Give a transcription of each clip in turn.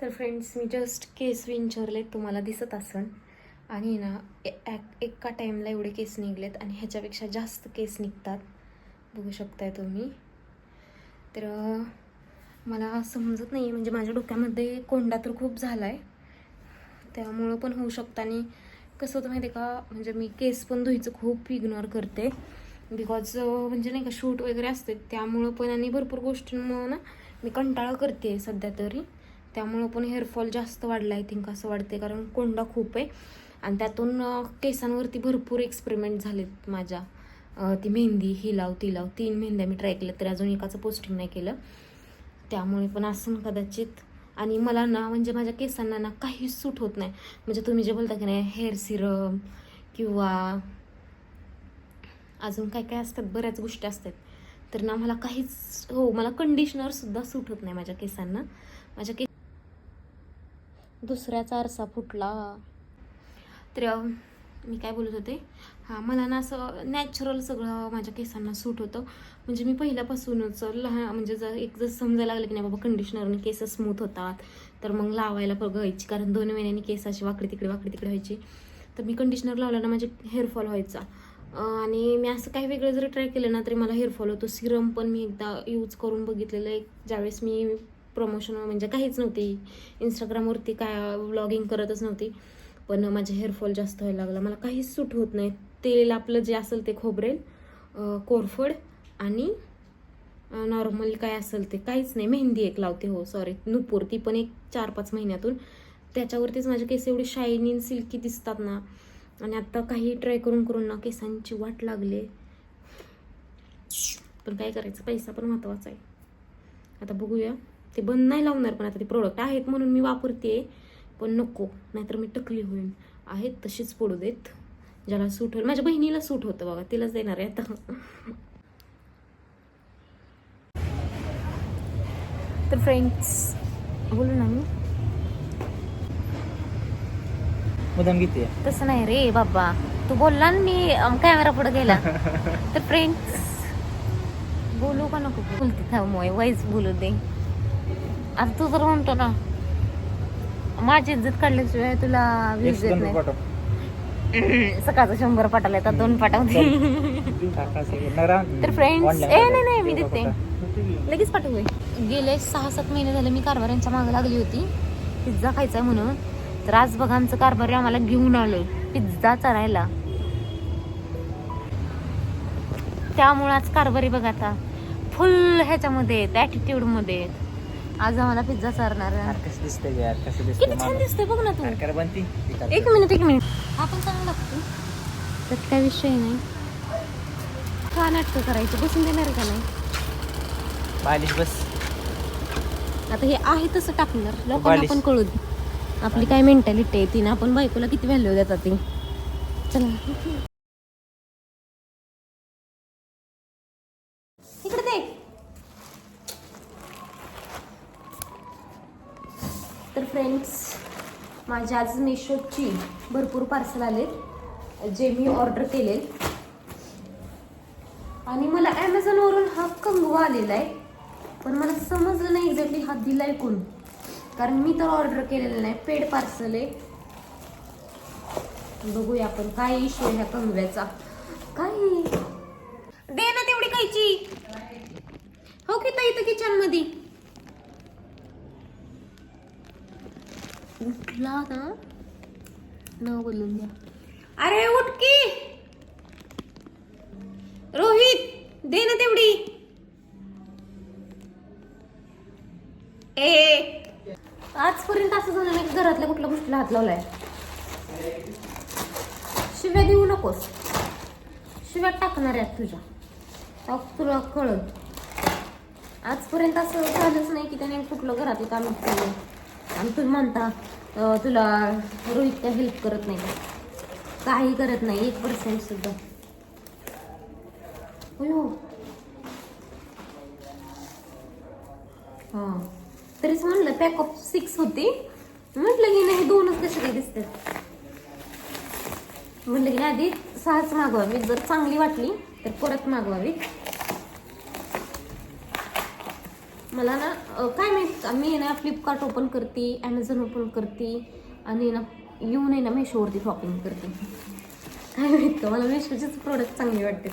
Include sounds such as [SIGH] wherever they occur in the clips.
तर फ्रेंड्स मी जस्ट केस विंचरले तुम्हाला दिसत असन. आणि ना ए- एका टाईमला एवढे केस निघलेत आणि ह्याच्यापेक्षा जास्त केस निघतात. बघू शकताय तुम्ही. तर मला समजत नाही म्हणजे माझ्या डोक्यामध्ये कोंडा तर खूप झाला आहे त्यामुळं पण होऊ शकतं. आणि कसं होतं माहिती आहे का म्हणजे मी केस पण धुईचं खूप इग्नोर करते. बिकॉज म्हणजे नाही का शूट वगैरे असते त्यामुळं पण आणि भरपूर गोष्टींमुळं ना मी कंटाळा करते सध्या तरी. त्यामुळं पण हेअरफॉल जास्त वाढला आय थिंक असं वाटते कारण कोंडा खूप आहे. आणि त्यातून केसांवरती भरपूर एक्सपेरिमेंट झालेत माझ्या. ती मेहंदी ही लाव ती लाव. तीन मेहंद्या मी ट्राय केल्या तरी अजून एकाचं पोस्टिंग नाही केलं. त्यामुळे पण असं कदाचित. आणि मला ना म्हणजे माझ्या केसांना ना काहीच सूट होत नाही. म्हणजे तुम्ही जे बोलता की नाही हेअर सिरम किंवा अजून काय काय असतात बऱ्याच गोष्टी असतात. तर ना मला काहीच हो मला कंडिशनरसुद्धा सूट होत नाही माझ्या केसांना. माझ्या केस दुसऱ्याचा आरसा फुटला. तर मी काय बोलत होते? हां मला ना असं नॅचरल सगळं माझ्या केसांना सूट होतं. म्हणजे मी पहिल्यापासूनच लहान म्हणजे जर एक जर समजायला लागलं की नाही बाबा कंडिशनरने केस स्मूथ होतात तर मग लावायला बघायची. कारण दोन महिन्यांनी केस अशी वाकडे तिकडे वाकडे तिकडे व्हायची. तर मी कंडिशनर लावल्यानं ना माझे हेअरफॉल व्हायचा. आणि मी असं काही वेगळं जरी ट्राय केलं ना तरी मला हेअरफॉल होतो. सिरम पण मी एकदा यूज करून बघितलेलं आहे. ज्यावेळेस मी प्रमोशन म्हणजे काहीच नव्हती. इंस्टाग्रामवरती काय व्लॉगिंग करतच नव्हती. पण माझे हेअरफॉल जास्त व्हायला लागला. मला काहीच सूट होत नाही. तेल आपलं जे असेल ते खोबरेल कोरफड आणि नॉर्मल काय असेल ते. काहीच नाही. मेहंदी एक लावते हो सॉरी नुपूर. ती पण एक चार पाच महिन्यातून. त्याच्यावरतीच माझे केस एवढे शायनिंग सिल्की दिसतात ना. आणि आत्ता काही ट्राय करून करून ना केसांची वाट लागले. पण काय करायचं? पैसा पण महत्त्वाचा आहे. आता बघूया. ते बंद नाही लावणार पण आता ते प्रोडक्ट आहेत म्हणून मी वापरते पण नको नाहीतर मी टकली होईन. आहेत तशीच पडू देत. ज्याला सूट होईल माझ्या बहिणीला सूट होतं बघा तिलाच देणार आहे आता. तर फ्रेंड्स बोलू ना मी. मुदाम घेते तसं नाही रे बाबा. तू बोलला ना मी कॅमेरा पुढे गेला. [LAUGHS] तर फ्रेंड्स बोलू का नको? बोलते थांब वाईज बोलू दे. आता तू तर म्हणतो ना माझी इज्जत काढल्याशिवाय तुला वीज देत नाही. [LAUGHS] सकाळचं शंभर पाठाला येतात दोन पाठवते तर फ्रेंड्स ए नाही नाही मी देते. लगेच पाठवू गेले सहा सात महिने झाले मी कारभाऱ्यांच्या मागे लागली होती. पिझ्झा खायचा म्हणून. तर आज बघा आमचं कारभारी आम्हाला घेऊन आलोय पिझ्झा चरायला त्यामुळे आज कारभारी बघा आता. फुल ह्याच्यामध्ये ॲटिट्यूडमध्ये. आज आम्हाला पिझ्झा चारणार आहे. कसं दिसतंय यार कसं किती छान दिसतंय दिसतंय बघ ना तू. बनती एक मिनिट एक मिनिट. हा पण चांगला लागतो त्यात काय विषय नाही. का नाटकं करायची? बसून देणार का नाही? बालिश बस. आता हे आहे तसं टाकणार. लोकांना बालिश. पण कळू दे. आपली काय मेंटॅलिटी आहे ती ना आपण बायकोला किती व्हॅल्यू देतात ती. चला इकडे दे तर फ्रेंड्स माझ्या आज मेशोची भरपूर पार्सल आलेत जे मी ऑर्डर केले आणि मला ॲमेझॉनवरून हा कंगवा आलेला आहे पण मला समजलं नाही एक्झॅक्टली हा दिलाय कोण. कारण मी तर ऑर्डर केलेलं नाही पेड पार्सल आहे. बघूया आपण काय इश्यू आहे ह्या कंगव्याचा. काय? दे ना तेवढी कायची. हो की ताई इथं किचन उठला ना न बोलून द्या. अरे उठ की. रोहित दे ना तेवढी. ए आजपर्यंत असं झालं नाही घरातल्या कुठल्या गोष्टीला हात लावलाय. शिव्या देऊ नकोस. शिव्या टाकणार आहेत तुझ्या. तुला कळत आजपर्यंत असं झालंच नाही की त्याने कुठलं घरातलं काम केलं. आणि तुम्ही म्हणता तुला रोहित काय हेल्प करत नाही काही करत नाही एक पर्सेंट सुद्धा. अयो हां. तरीच म्हणलं पॅक ऑफ सिक्स होती. म्हटलं की नाही दोनच कसे काय दिसतात? म्हटलं की आधी सहाच मागवावी जर चांगली वाटली तर परत मागवावी मला ना काय माहिती मी ना फ्लिपकार्ट ओपन करते ॲमेझॉन ओपन करते आणि ना येऊन आहे ना मेशोवरती शॉपिंग करते. काय माहीत का मला मेशोचेच प्रोडक्ट चांगले वाटते.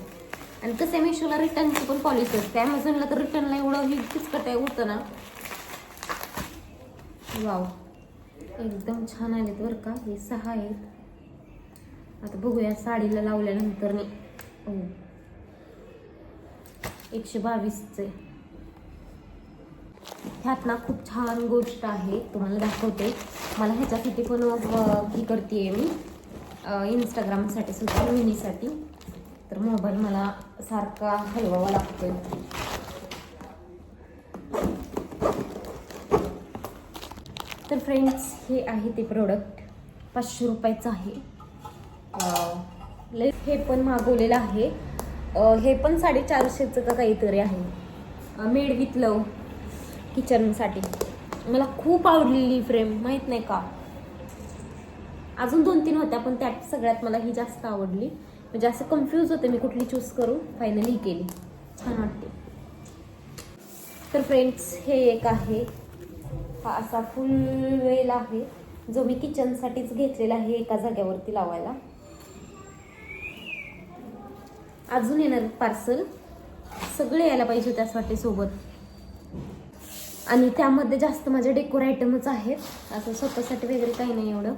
आणि कसं आहे मेशोला रिटर्नची पण पॉलिसी असते. ॲमेझॉनला तर रिटर्नला एवढं ही किचकट आहे होतं ना. वाव एकदम छान आलेत बरं का हे सहा आहेत. आता बघूया साडीला लावल्यानंतर मी हो oh. एकशे बावीसचे ह्यात ना खूप छान गोष्ट आहे. तुम्हाला दाखवते. मला ह्याच्यासाठी पण अ, ही करते मी. इंस्टाग्रामसाठी सुद्धा मिनीसाठी. तर मोबाईल मला सारखा हलवावा लागतोय. तर फ्रेंड्स हे आहे ते प्रोडक्ट पाचशे रुपयाचं आहे. लय हे पण मागवलेलं आहे. हे पण साडेचारशेचं का काहीतरी आहे. मेड विथ लव. किचनसाठी मला खूप आवडलेली फ्रेम माहीत नाही का? अजून दोन तीन होत्या पण त्यात सगळ्यात मला ही जास्त आवडली. म्हणजे असं कन्फ्यूज होते मी कुठली चूज करू. फायनली ही केली. छान वाटते. तर फ्रेंड्स हे एक आहे. हा असा फुल वेल आहे जो मी किचनसाठीच घेतलेला आहे एका जाग्यावरती लावायला. अजून येणार पार्सल सगळे यायला पाहिजे होते असं वाटते सोबत. आणि त्यामध्ये जास्त माझे डेकोर आयटमच आहेत. असं स्वतःसाठी वगैरे काही नाही एवढं.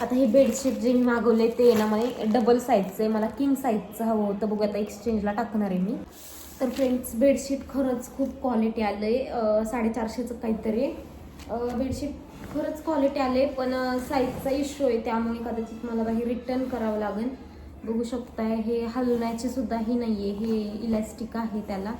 आता हे बेडशीट जे मी मागवले ते ना मला डबल साईजचं आहे. मला किंग साईजचं हवं होतं. बघू आता एक्सचेंजला टाकणार आहे मी. तर फ्रेंड्स बेडशीट खरंच खूप क्वालिटी आलं आहे साडेचारशेचं काहीतरी बेडशीट खरंच क्वालिटी आले पण साईजचा इश्यू आहे. त्यामुळे कदाचित मला हे रिटर्न करावं लागेल. बघू शकताय हे हलण्याची सुद्धा ही नाही आहे हे इलॅस्टिक आहे त्याला.